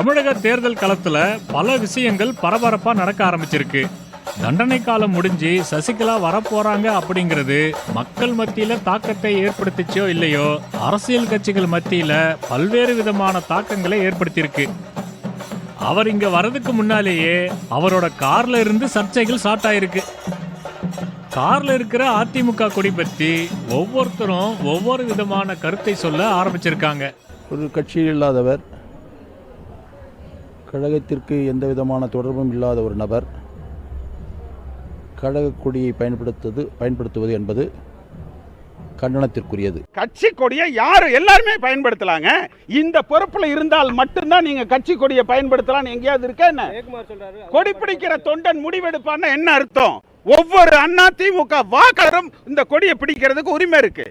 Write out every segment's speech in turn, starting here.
தமிழக தேர்தல் களத்துல பல விஷயங்கள் பரபரப்பா நடக்க ஆரம்பிச்சிருக்கு. தண்டனை காலம் முடிஞ்சு சசிகலா வரப்போறாங்க அப்படிங்கிறது மக்கள் மத்தியில தாக்கத்தை ஏற்படுத்திச்சோ இல்லையோ அரசியல் கட்சிகள் மத்தியில பல்வேறு விதமான தாக்கங்களை ஏற்படுத்தியிருக்கு. அவர் இங்க வரதுக்கு முன்னாலேயே அவரோட கார்ல இருந்து சர்ச்சைகள் ஸ்டார்ட் ஆயிருக்கு. கார்ல இருக்கிற அதிமுக கொடி பத்தி ஒவ்வொருத்தரும் ஒவ்வொரு விதமான கருத்தை சொல்ல ஆரம்பிச்சிருக்காங்க. ஒரு கட்சியில் இல்லாதவர் கழகத்திற்கு எந்த விதமான தொடர்பும் இல்லாத ஒரு நபர் கழக கொடியை பயன்படுத்துவது பயன்படுத்துவது என்பது கண்டனத்திற்குரியது. கட்சி கொடியை யாரு எல்லாருமே பயன்படுத்தலாங்க? இந்த பொறுப்புல இருந்தால் மட்டும்தான் நீங்க கட்சி கொடியை பயன்படுத்தலாம் எங்கேயாவது இருக்கா என்ன? கொடி பிடிக்கிற தொண்டன் முடிவெடுப்பான்னா என்ன அர்த்தம்? ஒவ்வொரு அண்ணா திமுக வாக்காளரும் இந்த கொடியை பிடிக்கிறதுக்கு உரிமை இருக்கு.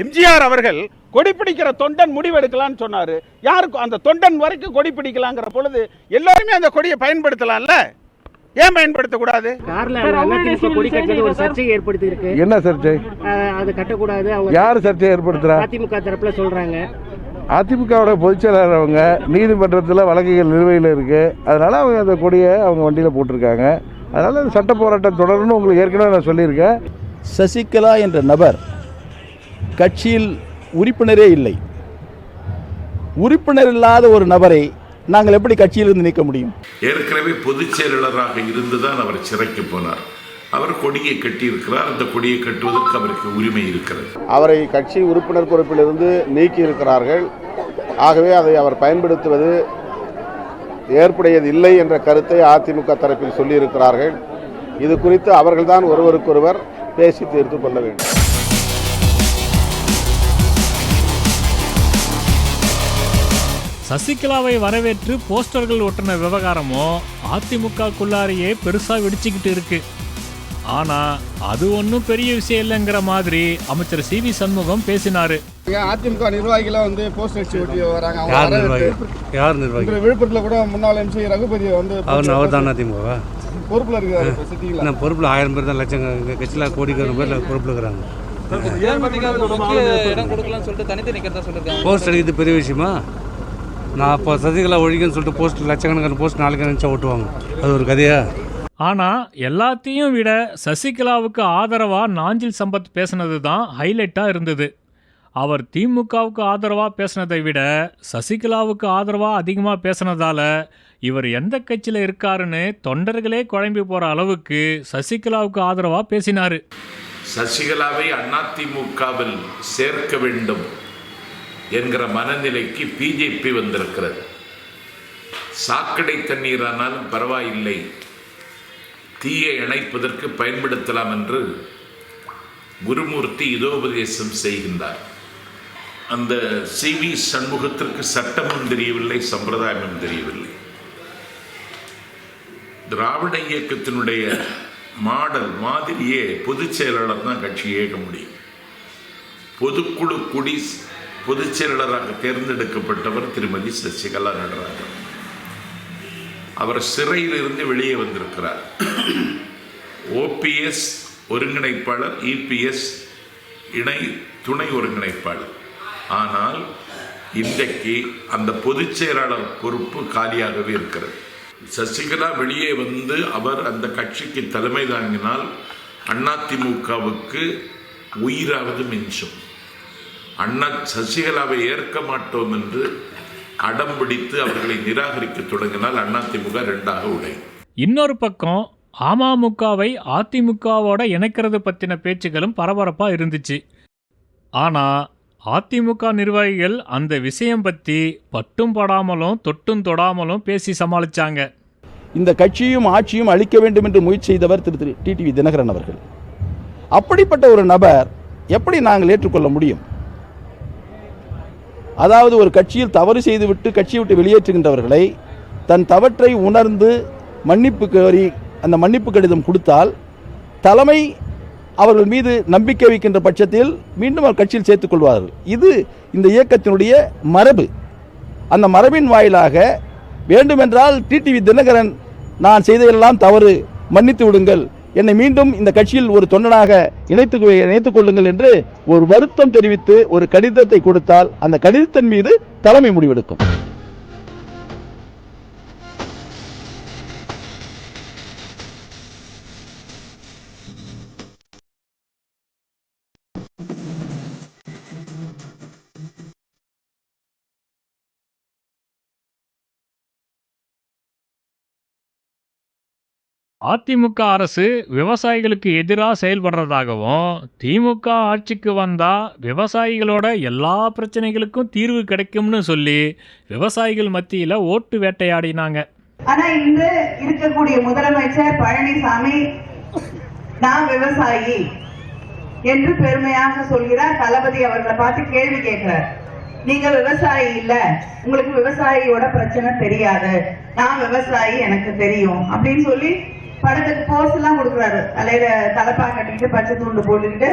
எம்ஜிஆர் அவர்கள் கொடி பிடிக்கிற தொண்டன் முடிவெடுக்கலாம்னு சொன்னாரு. யாருக்கு அந்த தொண்டன் வரைக்கும் கொடி பிடிக்கலாங்கிற பொழுது எல்லாருமே அந்த கொடியை பயன்படுத்தலாம்ல? ஏன் பயன்படுத்தக்கூடாது? ஒரு சர்ச்சையை ஏற்படுத்தி இருக்கு என்ன சர்ச்சை? அது கட்டக்கூடாது. அவங்க யார் சர்ச்சை ஏற்படுத்துறா? அதிமுக தரப்புல சொல்றாங்க. அதிமுகவோட பொதுச் செயலாளர் அவங்க நீதிமன்றத்தில் வழக்குகள் நிலுவையில் இருக்கு. அதனால அவங்க அந்த கொடியை அவங்க வண்டியில் போட்டிருக்காங்க. அதனால அந்த சட்ட போராட்டம் தொடரும்னு உங்களுக்கு ஏற்கனவே நான் சொல்லியிருக்கேன். சசிகலா என்ற நபர் கட்சியில் உறுப்பினரே இல்லை. உறுப்பினர் இல்லாத ஒரு நபரை நாங்கள் எப்படி கட்சியிலிருந்து நீக்க முடியும்? ஏற்கனவே பொதுச் செயலாளராக இருந்துதான் அவர் சிறைக்கு போனார். அவர் கொடியை கட்டியிருக்கிறார். அந்த கொடியை கட்டுவதற்கு அவருக்கு உரிமை இருக்கிறது. அவரை கட்சி உறுப்பினர் பொறுப்பிலிருந்து நீக்கி இருக்கிறார்கள் ஆகவே அதை அவர் பயன்படுத்துவது ஏற்புடையது இல்லை என்ற கருத்தை அதிமுக தரப்பில் சொல்லியிருக்கிறார்கள். இது குறித்து அவர்கள்தான் ஒருவருக்கொருவர் பேசி தீர்த்து கொள்ள வேண்டும். சசிகலாவை வரவேற்று போஸ்டர்கள் ஒட்டின விவகாரமும் அதிமுகக்குள்ளாரையே பெருசா வெடிச்சுக்கிட்டு இருக்கு. ஆனா அது ஒன்றும் பெரிய விஷயம் இல்லைங்கிற மாதிரி அமைச்சர் சி வி சண்முகம் பேசினாரு. அதிமுக நிர்வாகிகளை வந்து போஸ்ட் அடிச்சு ஓட்டி வராங்க? யார். நிர்வாகி? யார் நிர்வாகி? விழுப்புரத்துல கூட முன்னாள் எம்சி ரகுபதி வந்து அவர் அவர் தான் அதிமுகவா? பொறுப்புல நான் பொறுப்பில் ஆயிரம் பேர் தான் லட்சம் கட்சியில் கோடிக்கணக்கான பேர் பொறுப்பில் இருக்கிறாங்க. போஸ்ட் அடிக்கிறது பெரிய விஷயமா? நான் அப்போ சசிகலா ஒழிக்கன்னு சொல்லிட்டு போஸ்ட் லட்சக்கணக்கான போஸ்ட் நாளைக்கு நினச்சா ஓட்டுவாங்க. அது ஒரு கதையா? ஆனா எல்லாத்தையும் விட சசிகலாவுக்கு ஆதரவா நாஞ்சில் சம்பத் பேசினது தான் ஹைலைட்டா இருந்தது. அவர் திமுகவுக்கு ஆதரவா பேசினதை விட சசிகலாவுக்கு ஆதரவா அதிகமா பேசினதால இவர் எந்த கட்சியில இருக்காருன்னு தொண்டர்களே குழம்பி போற அளவுக்கு சசிகலாவுக்கு ஆதரவா பேசினாரு. சசிகலாவை அதிமுகவில் சேர்க்க வேண்டும். என்கிற மனநிலைக்கு பிஜேபி வந்திருக்கிறது. சாக்கடை தண்ணீரானாலும் பரவாயில்லை. தீயை இணைப்பதற்கு பயன்படுத்தலாம் என்று குருமூர்த்தி இதோபதேசம் செய்கின்றார். அந்த சி வி சண்முகத்திற்கு சட்டமும் தெரியவில்லை சம்பிரதாயமும் தெரியவில்லை. திராவிட இயக்கத்தினுடைய மாடல் மாதிரியே பொதுச் செயலாளர் தான் கட்சி இயக்க முடியும். பொதுக்குழு குடி பொதுச் செயலாளராக தேர்ந்தெடுக்கப்பட்டவர் திருமதி சசிகலா நடராஜன். அவர் சிறையிலிருந்து வெளியே வந்திருக்கிறார். ஓபிஎஸ் ஒருங்கிணைப்பாளர் இபிஎஸ் இணை துணை ஒருங்கிணைப்பாளர். ஆனால் இன்றைக்கு அந்த பொதுச் செயலாளர் பொறுப்பு காலியாகவே இருக்கிறது. சசிகலா வெளியே வந்து அவர் அந்த கட்சிக்கு தலைமை தாங்கினால் அதிமுகவுக்கு உயிராவது மிஞ்சும். அண்ணா சசிகலாவை ஏற்க மாட்டோம் என்று அடம் பிடித்து அவர்களை நிராகரிக்க தொடங்கினால் அதிமுக ரெண்டாக உடையும் இன்னொரு பக்கம் அமமுகவை அதிமுகவோட இணைக்கிறது பத்தின பேச்சுகளும் பரபரப்பா இருந்துச்சு. ஆனா அதிமுக நிர்வாகிகள் அந்த விஷயம் பத்தி பட்டும் படாமலும் தொட்டும் தொடாமலும் பேசி சமாளிச்சாங்க. இந்த கட்சியும் ஆட்சியும் அழிக்க வேண்டும் என்று முயற்சி செய்தவர் திரு திரு டிடிவி தினகரன் அவர்கள். அப்படிப்பட்ட ஒரு நபர் எப்படி நாங்கள் ஏற்றுக்கொள்ள முடியும்? அதாவது ஒரு கட்சியில் தவறு செய்துவிட்டு கட்சியை விட்டு வெளியேற்றுகின்றவர்களை தன் தவற்றை உணர்ந்து மன்னிப்பு கோரி அந்த மன்னிப்பு கடிதம் கொடுத்தால் தலைமை அவர்கள் மீது நம்பிக்கை வைக்கின்ற பட்சத்தில் மீண்டும் அவர் கட்சியில் சேர்த்துக் கொள்வார்கள். இது இந்த இயக்கத்தினுடைய மரபு. அந்த மரபின் வாயிலாக வேண்டுமென்றால் டிடிவி தினகரன் நான் செய்ததெல்லாம் தவறு மன்னித்து விடுங்கள். என்னை மீண்டும் இந்த கட்சியில் ஒரு தொண்டனாக இணைத்து இணைத்துக் கொள்ளுங்கள் என்று ஒரு வருத்தம் தெரிவித்து ஒரு கடிதத்தை கொடுத்தால் அந்த கடிதத்தின் மீது தலைமை முடிவெடுக்கும். அதிமுக அரசு விவசாயிகளுக்கு எதிராக செயல்படுறதாகவும் திமுக ஆட்சிக்கு வந்தா விவசாயிகளோட எல்லா பிரச்சனைகளுக்கும் தீர்வு கிடைக்கும்னு சொல்லி விவசாயிகள் மத்தியில ஓட்டு வேட்டையாடினாங்க. ஆனா இன்று இருக்கக்கூடிய முதலமைச்சர் பழனிசாமி நான் விவசாயி என்று பெருமையாக சொல்கிறார். தளபதி அவர்களை பார்த்து கேள்வி கேட்கிறார். நீங்க விவசாயி இல்ல. உங்களுக்கு விவசாயியோட பிரச்சனை தெரியாது. நான் விவசாயி எனக்கு தெரியும் அப்படின்னு சொல்லி படத்துக்கு போஸ் எல்லாம் கொடுக்குறாரு. தலையில தலைப்பா கட்டிக்கிட்டு பச்சை துண்டு போட்டுக்கிட்டு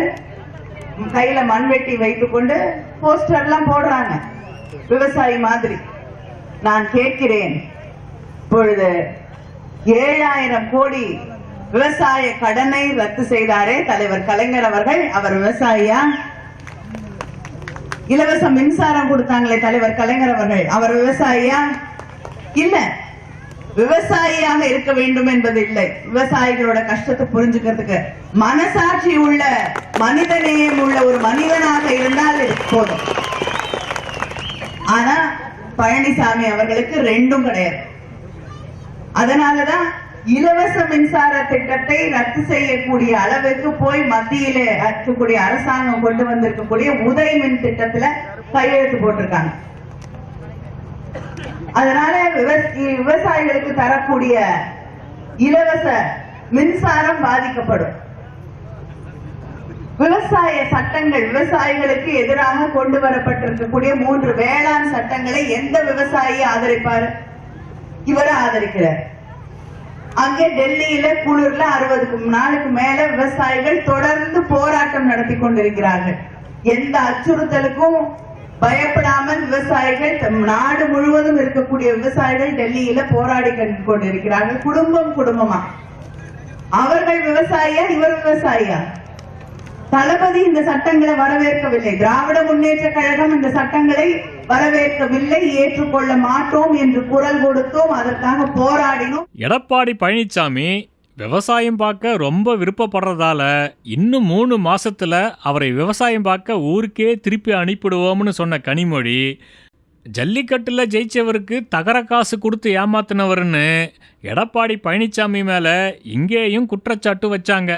கையில மண்வெட்டி வைத்துக்கொண்டு போஸ்டர் எல்லாம் போடுறாங்க. விவசாயி மாதிரி. நான் கேட்கிறேன் இப்பொழுது ஏழாயிரம் கோடி விவசாய கடனை ரத்து செய்தாரே தலைவர் கலைஞர் அவர்கள். அவர் விவசாயியா? இலவச மின்சாரம் கொடுத்தாங்களே தலைவர் கலைஞர் அவர்கள். அவர் விவசாயியா? இல்ல. விவசாயியாக இருக்க வேண்டும் என்பது இல்லை. விவசாயிகளோட கஷ்டத்தை புரிஞ்சுக்கிறதுக்கு மனசாட்சி உள்ள மனிதநேயம் உள்ள ஒரு மனிதனாக இருந்தால் போதும். ஆனா பழனிசாமி அவர்களுக்கு ரெண்டும் கிடையாது. அதனாலதான் இலவச மின்சார திட்டத்தை ரத்து செய்யக்கூடிய அளவுக்கு போய் மத்தியில இருக்கக்கூடிய அரசாங்கம் கொண்டு வந்திருக்கக்கூடிய உதய் மின் திட்டத்துல கையெழுத்து போட்டிருக்காங்க. அதனால விவ- விவசாயிகளுக்கு தரக்கூடிய இலவச மின்சாரம் பாதிக்கப்படும். விவசாய சட்டங்கள் விவசாயிகளுக்கு எதிராக கொண்டு வரப்பட்டிருக்கக்கூடிய மூன்று வேளாண் சட்டங்களை எந்த விவசாயி ஆதரிப்பார்? இவரை ஆதரிக்கிறார். அங்கே டெல்லியில குளிர்ல அறுபதுக்கு நாளுக்கு மேல விவசாயிகள் தொடர்ந்து போராட்டம் நடத்தி கொண்டிருக்கிறார்கள். எந்த அச்சுறுத்தலுக்கும் பயப்படாமல் விவசாயிகள் தம் நாடு முழுவதும் இருக்கக்கூடிய விவசாயிகள் டெல்லியில போராடி கொண்டிருக்கிறார்கள். குடும்பம் குடும்பமா. அவர்கள் விவசாயியா இவர் விவசாயியா? தளபதி இந்த சட்டங்களை வரவேற்கவில்லை. திராவிட முன்னேற்ற கழகம் இந்த சட்டங்களை வரவேற்கவில்லை. ஏற்றுக்கொள்ள மாட்டோம் என்று குரல் கொடுத்தோம். அதற்காக போராடினோம். எடப்பாடி பழனிசாமி விவசாயம் பார்க்க ரொம்ப விருப்பப்படுறதால இன்னும் மூணு மாதத்தில் அவரை விவசாயம் பார்க்க ஊருக்கே திருப்பி அனுப்பிடுவோம்னு சொன்ன கனிமொழி ஜல்லிக்கட்டில் ஜெயிச்சவருக்கு தகர காசு கொடுத்து ஏமாத்தினவர்னு எடப்பாடி பழனிசாமி மேலே இங்கேயும் குற்றச்சாட்டு வச்சாங்க.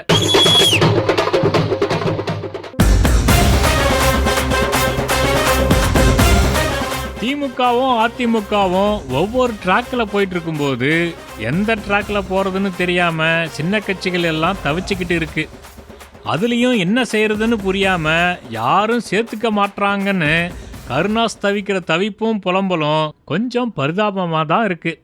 திமுகவும் அதிமுகவும் ஒவ்வொரு ட்ராக்கில் போயிட்டு இருக்கும்போது எந்த ட்ராக்கில் போகிறதுன்னு தெரியாமல் சின்ன கட்சிகள் எல்லாம் தவிச்சுக்கிட்டு இருக்கு. அதுலேயும் என்ன செய்யறதுன்னு புரியாமல் யாரும் சேர்த்துக்க மாட்றாங்கன்னு கருணாஸ் தவிக்கிற தவிப்பும் புலம்பலும் கொஞ்சம் பரிதாபமாக தான் இருக்குது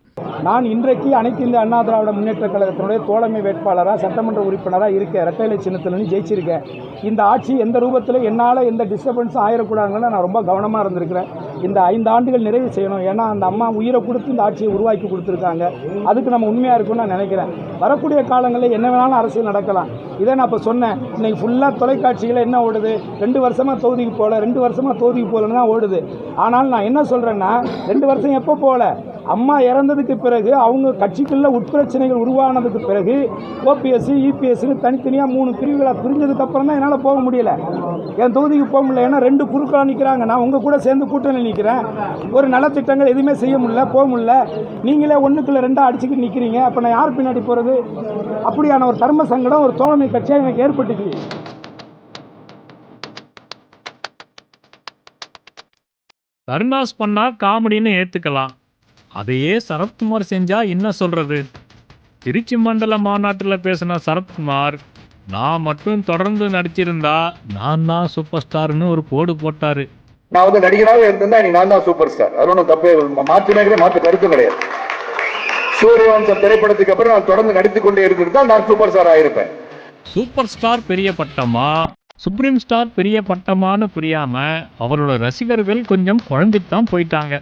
நான் இன்றைக்கு அனைத்து இந்திய அண்ணா திராவிட முன்னேற்ற கழகத்தினுடைய தோழமை வேட்பாளராக சட்டமன்ற உறுப்பினராக இருக்கேன். இரட்டைலை சின்னத்துலேருந்து ஜெயிச்சிருக்கேன். இந்த ஆட்சி எந்த ரூபத்தில் என்னால் எந்த டிஸ்டர்பன்ஸும் ஆயிடக்கூடாதுன்னு நான் ரொம்ப கவனமாக இருந்திருக்கிறேன். இந்த ஐந்து ஆண்டுகள் நிறைவு செய்யணும். ஏன்னா அந்த அம்மா உயிரை கொடுத்து இந்த ஆட்சியை உருவாக்கி கொடுத்துருக்காங்க. அதுக்கு நம்ம உண்மையாக இருக்கும்னு நான் நினைக்கிறேன். வரக்கூடிய காலங்களில் என்ன வேணாலும் அரசியல் நடக்கலாம். இதை நான் இப்போ சொன்னேன். இன்றைக்கி ஃபுல்லாக தொலைக்காட்சியில் என்ன ஓடுது? ரெண்டு வருஷமாக தொகுதிக்கு போகல ரெண்டு வருஷமாக தொகுதிக்கு போகலன்னு தான் ஓடுது. ஆனால் நான் என்ன சொல்கிறேன்னா ரெண்டு வருஷம் எப்போ போகல அம்மா இறந்ததுக்கு பிறகு அவங்க கட்சிக்குள்ள உட்பிரச்சனைகள் உருவானதுக்கு பிறகு ஓபிஎஸ் இபிஎஸ்னு தனித்தனியாக மூணு பிரிவுகளாக பிரிஞ்சதுக்கு அப்புறம் தான் என்னால் போக முடியல. என் தொகுதிக்கு போக முடியல. ஏன்னா ரெண்டு குழுக்களாக நிற்கிறாங்க நான் உங்கள் கூட சேர்ந்து கூட்டணி நிற்கிறேன் ஒரு நலத்திட்டங்கள் எதுவுமே செய்ய முடியல போக முடியல. நீங்களே ஒன்றுக்குள்ள ரெண்டாக அடிச்சுக்கிட்டு நிற்கிறீங்க அப்போ நான் யார் பின்னாடி போகிறது அப்படியான ஒரு தர்ம சங்கடம் ஒரு தோழமை கட்சியாக எனக்கு ஏற்பட்டுச்சு. கருணாஸ் பண்ணால் காமெடின்னு ஏற்றுக்கலாம் அதையே சரத்குமார் செஞ்சா என்ன சொல்றது? திருச்சி மண்டல மாநாட்டில் பேசின சரத்குமார் நான் மட்டும் தொடர்ந்து நடிச்சிருந்தா நான் தான் சூப்பர் ஸ்டார்னு ஒரு போடு போட்டாரு. நான் வந்து நடிகராக இருந்திருந்தா நீ நான் தான் சூப்பர் ஸ்டார் அது ஒன்றும் தப்பே மாற்றினே மாற்று கருத்தும் கிடையாது. சூரியவம்சம் திரைப்படத்துக்கு அப்புறம் நான் தொடர்ந்து நடித்துக் கொண்டே இருந்திருந்தால் நான் சூப்பர் ஸ்டார் ஆயிருப்பேன். சூப்பர் ஸ்டார் பெரிய பட்டமா சுப்ரீம் ஸ்டார் பெரிய பட்டமான்னு புரியாம அவரோட ரசிகர்கள் கொஞ்சம் குழம்பித்தான் போயிட்டாங்க.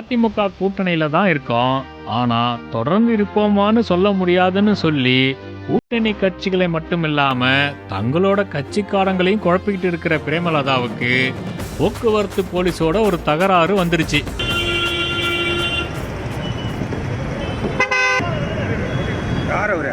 அதிமுக கூட்டணியில தான் இருக்கோம். ஆனா தொடர்ந்து இருப்போமான்னு சொல்ல முடியாதுன்னு சொல்லி கூட்டணி கட்சிகளை மட்டும் இல்லாம தங்களோட கட்சிக்காரங்களையும் குழப்பிக்கிட்டு இருக்கிற பிரேமலதாவுக்கு போக்குவரத்து போலீஸோட ஒரு தகராறு வந்துருச்சு. யார் அவரு?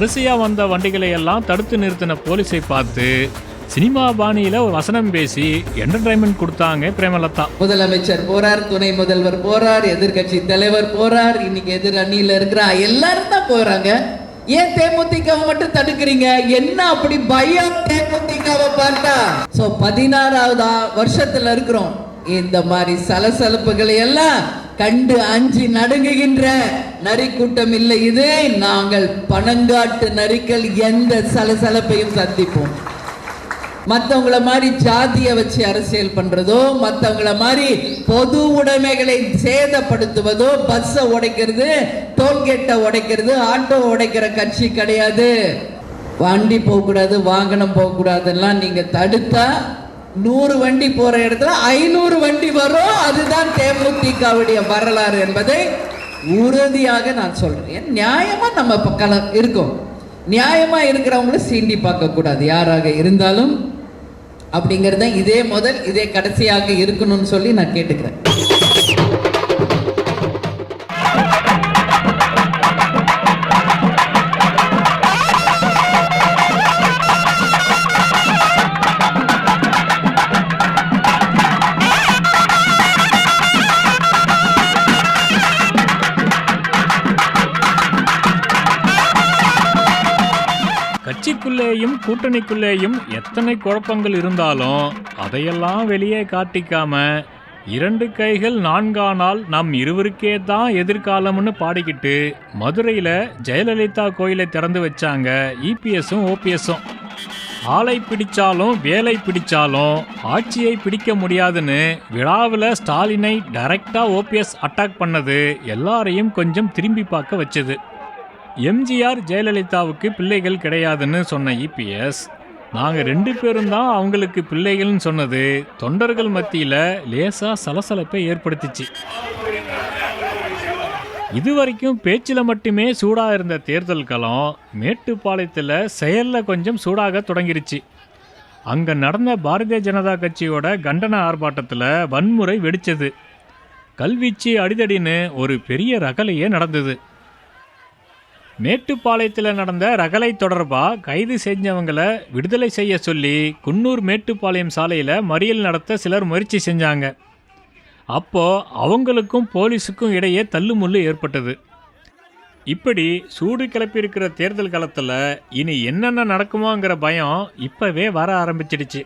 வரிசையா வந்த வண்டிகளை எல்லாம் தடுத்து நிறுத்தின போலீஸை பார்த்து சினிமா பாணியில ஒரு வசனம் பேசி என்டர்டைன்மெண்ட் கொடுத்தாங்க பிரேமலதா. முதலமைச்சர் போறார் துணை முதல்வர் போறார் எதிர்க்கட்சி தலைவர் போறார் இன்னைக்கு எதிர் அணியில இருக்கிற எல்லாரும் தான் போறாங்க. ஏன் தேமுதிகவை மட்டும் தடுக்கிறீங்க? என்ன அப்படி பயம் தேமுதிகவை பார்த்தா? சோ பதினாறாவது வருஷத்துல இருக்கிறோம். இந்த மாதிரி சலசலப்புகளை எல்லாம் கண்டு அஞ்சி நடுங்குகின்ற நரி கூட்டம் இல்லை. இது நாங்கள் பணங்காட்டு நரிகள் எந்த சலசலப்பையும் சந்திப்போம். மற்றவங்கள மாதிரி ஜாதியை வச்சு அரசியல் பண்றதோ மற்றவங்கள மாதிரி பொது உடைமைகளை சேதப்படுத்துவதோ பஸ்ஸை உடைக்கிறது டோல்கேட்டை உடைக்கிறது ஆட்டோ உடைக்கிற கட்சி கிடையாது. வண்டி போகக்கூடாது வாகனம் போகக்கூடாதுலாம் நீங்கள் தடுத்தா நூறு வண்டி போற இடத்துல ஐநூறு வண்டி வரும். அதுதான் தேமுதிகவுடைய வரலாறு என்பதை உறுதியாக நான் சொல்றேன். ஏன் நியாயமா நம்ம பக்கம் இருக்கோம். நியாயமா இருக்கிறவங்கள சீண்டி பார்க்க கூடாது. யாராக இருந்தாலும் அப்படிங்கறத இதே முதல் இதே கடைசியாக இருக்கணும்னு சொல்லி நான் கேட்டுக்கிறேன். கட்சிக்குள்ளேயும் கூட்டணிக்குள்ளேயும் எத்தனை குழப்பங்கள் இருந்தாலும் அதையெல்லாம் வெளியே காட்டிக்காம இரண்டு கைகள் நான்கானால் நம் இருவருக்கே தான் எதிர்காலம்னு பாடிக்கிட்டு மதுரையில் ஜெயலலிதா கோயிலை திறந்து வச்சாங்க இபிஎஸும் ஓபிஎஸும் ஆளை பிடிச்சாலும் வேலை பிடிச்சாலும் ஆட்சியை பிடிக்க முடியாதுன்னு விழாவில் ஸ்டாலினை டைரக்டா ஓபிஎஸ் அட்டாக் பண்ணது எல்லாரையும் கொஞ்சம் திரும்பி பார்க்க வச்சது. எம்ஜிஆர் ஜெயலலிதாவுக்கு பிள்ளைகள் கிடையாதுன்னு சொன்ன இபிஎஸ் நாங்கள் ரெண்டு பேரும் தான் அவங்களுக்கு பிள்ளைகள்னு சொன்னது. தொண்டர்கள் மத்தியில் லேசாக சலசலப்பை ஏற்படுத்திச்சு. இதுவரைக்கும் பேச்சில் மட்டுமே சூடாக இருந்த தேர்தல் களம் மேட்டுப்பாளையத்தில் செயலில் கொஞ்சம் சூடாக தொடங்கிருச்சு. அங்கே நடந்த பாரதிய ஜனதா கட்சியோட கண்டன ஆர்ப்பாட்டத்தில் வன்முறை வெடித்தது கல்வீச்சு அடிதடின்னு ஒரு பெரிய ரகலையே நடந்தது. மேட்டுப்பாளையத்தில் நடந்த ரகலை தொடர்பாக கைது செஞ்சவங்களை விடுதலை செய்ய சொல்லி குன்னூர் மேட்டுப்பாளையம் சாலையில் மறியல் நடத்த சிலர் முயற்சி செஞ்சாங்க. அப்போ அவங்களுக்கும் போலீஸுக்கும் இடையே தள்ளுமுள்ளு ஏற்பட்டது. இப்படி சூடு கிளப்பியிருக்கிற தேர்தல் காலத்தில் இனி என்னென்ன நடக்குமோங்கிற பயம் இப்போவே வர ஆரம்பிச்சிடுச்சு.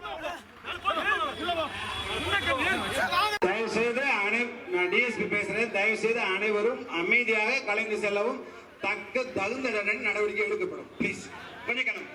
தயவு செய்து அனைவரும் அமைதியாக கலைந்து செல்லவும். தக்க தகுந்த நடவடிக்கை எடுக்கப்படும். பிளீஸ் கொஞ்சம் கிளம்பு